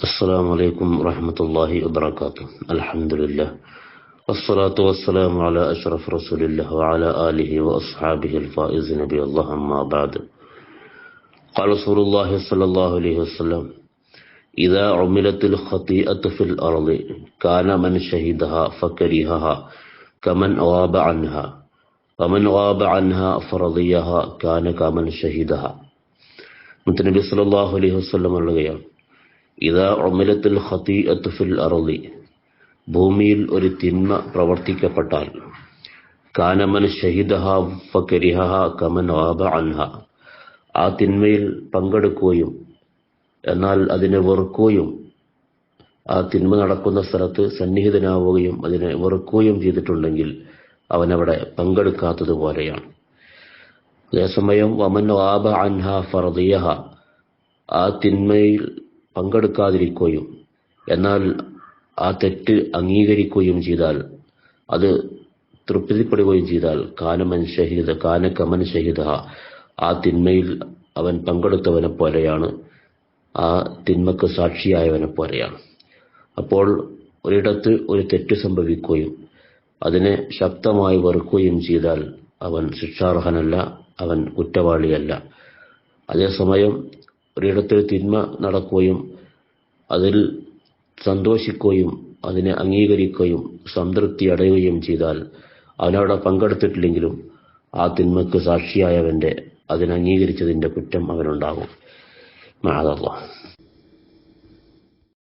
السلام عليكم ورحمة الله وبركاته الحمد لله والصلاة والسلام على أشرف رسول الله وعلى آله وأصحابه الفائز نبي الله أما بعد قال رسول الله صلى الله عليه وسلم إذا عملت الخطيئة في الأرض كان من شهدها فكرهها كمن غاب عنها ومن غاب عنها فرضيها كان كمن شهدها മുത്തനബി സല്ലല്ലാഹു അലൈഹി വസല്ലം പറയുകയാണ് ഇതാ ഉമിലത്തുൽ ഹത്തി ഫിൽ അർളി ഭൂമിയിൽ ഒരു തിന്മ പ്രവർത്തിക്കപ്പെട്ടാൽ കാനമൻ ഷഹിദഹ ഫകരിഹഹ കമൻ വാബ അൻഹ. ആ തിന്മയിൽ പങ്കെടുക്കുകയും എന്നാൽ അതിനെ വെറുക്കുകയും ആ തിന്മ നടക്കുന്ന സ്ഥലത്ത് സന്നിഹിതനാവുകയും അതിനെ വെറുക്കുകയും ചെയ്തിട്ടുണ്ടെങ്കിൽ അവനവിടെ പങ്കെടുക്കാത്തതുപോലെയാണ്. അതേസമയം വമൻ വാബ അൻഹ ഫർദിയഹ. ആ തിന്മയിൽ പങ്കെടുക്കാതിരിക്കുകയും എന്നാൽ ആ തെറ്റ് അംഗീകരിക്കുകയും ചെയ്താൽ അത് തൃപ്തിപ്പെടുകയും ചെയ്താൽ കാനമൻ ഷഹീദ് കാനക്കമൻ ഷഹീദ ആ തിന്മയിൽ അവൻ പങ്കെടുത്തവനെ പോലെയാണ് ആ തിന്മക്ക് സാക്ഷിയായവനെ പോലെയാണ്. അപ്പോൾ ഒരിടത്ത് ഒരു തെറ്റ് സംഭവിക്കുകയും അതിനെ ശക്തമായി വെറുക്കുകയും ചെയ്താൽ അവൻ ശിക്ഷാർഹനല്ല അവൻ കുറ്റവാളിയല്ല. അതേസമയം ഒരിടത്തൊരു തിന്മ നടക്കുകയും അതിൽ സന്തോഷിക്കുകയും അതിനെ അംഗീകരിക്കുകയും സംതൃപ്തി അടയുകയും ചെയ്താൽ അവനവിടെ പങ്കെടുത്തിട്ടില്ലെങ്കിലും ആ തിന്മക്ക് സാക്ഷിയായവന്റെ അതിനെ അംഗീകരിച്ചതിന്റെ കുറ്റം അവനുണ്ടാകും. മാതല്ല